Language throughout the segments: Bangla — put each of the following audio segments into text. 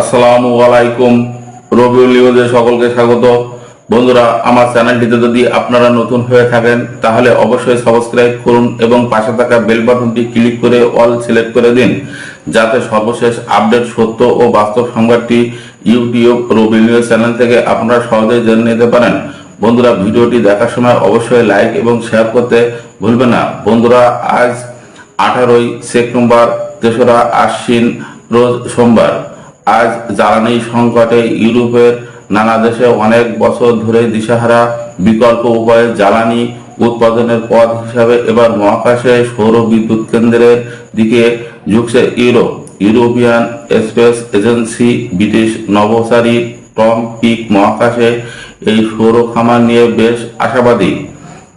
আসসালামু আলাইকুম। রবিউল সকলকে স্বাগত। বন্ধুরা, আমার চ্যানেলটিতে যদি আপনারা নতুন হয়ে থাকেন, তাহলে অবশ্যই সাবস্ক্রাইব করুন এবং পাশে থাকা বেল বাটনটি ক্লিক করে অল সিলেক্ট করে দিন, যাতে সর্বশেষ আপডেট, সত্য ও বাস্তব সংবাদটি ইউটিউব রবি নিউজ চ্যানেল থেকে আপনারা সহজেই জেনে নিতে পারেন। বন্ধুরা, ভিডিওটি দেখার সময় অবশ্যই লাইক এবং শেয়ার করতে ভুলবেন না। বন্ধুরা, আজ আঠারোই সেপ্টেম্বর তেসরা আশ্বিন রোজ সোমবার। আজ জ্বালানি সংকটে ইউরোপের নানা দেশে অনেক বছর ধরে দিশাহারা বিকল্প উপায়ে জ্বালানি উৎপাদনের পথ হিসাবে এবার মহাকাশে সৌর বিদ্যুৎ কেন্দ্রের দিকে ঝুঁকছে Europe. European space agency British নভোচারী Tom Peake মহাকাশে এই সৌর খামার নিয়ে বেশ আশাবাদী।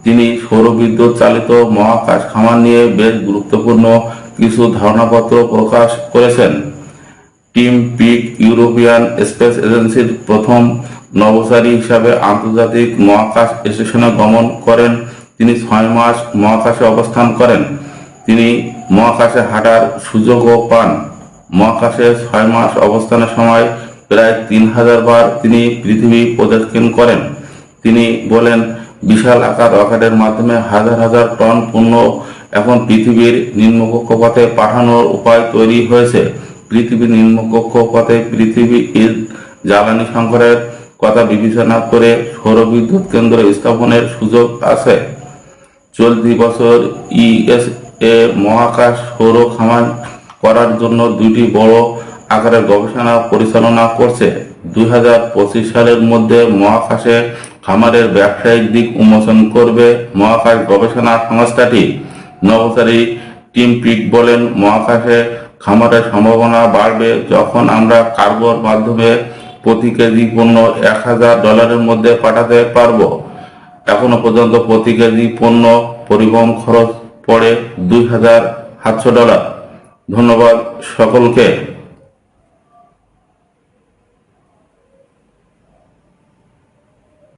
তিনি সৌরবিদ্যুৎ চালিত মহাকাশ খামার নিয়ে বেশ গুরুত্বপূর্ণ কিছু ধারণাপত্র প্রকাশ করেছেন। টিম পিক ইউরোপিয়ান স্পেস এজেন্সির প্রথম নভোচারী হিসাবে আন্তর্জাতিক মহাকাশ স্টেশনে গমন করেন। তিনি ছয় মাস মহাকাশে অবস্থান করেন। তিনি মহাকাশে হাঁটার সুযোগও পান। মহাকাশে ছয় মাস অবস্থানের সময় প্রায় তিন হাজার বার তিনি পৃথিবী প্রদক্ষিণ করেন। তিনি বলেন, বিশাল আকার রকেটের মাধ্যমে হাজার হাজার টন পণ্য এখন পৃথিবীর নিম্ন কক্ষপথে পাঠানোর উপায় তৈরি হয়েছে। পৃথিবীর নিম্ন কক্ষপথে পৃথিবী এর জ্বালানি সংকটের কথা বিবেচনা করে সৌর বিদ্যুৎ কেন্দ্র স্থাপনের সুযোগ আছে। চলতি বছর ইএসএ মহাকাশ সৌর খামার করার জন্য দুটি বড় আকারের গবেষণা পরিচালনা করছে। দুই হাজার পঁচিশ সালের মধ্যে মহাকাশে খামারের ব্যবসায়িক দিক উন্মোচন করবে মহাকাশ গবেষণা সংস্থাটি। নভোচারী টিম পিক বলেন, মহাকাশে খামারের সম্ভাবনা বাড়বে যখন আমরা কার্গোর মাধ্যমে প্রতি কেজি পণ্য এক হাজার ডলারের মধ্যে পাঠাতে পারব। এখনও পর্যন্ত প্রতি কেজি পণ্য পরিবহন খরচ পড়ে দুই হাজার সাতশো ডলার। ধন্যবাদ সকলকে।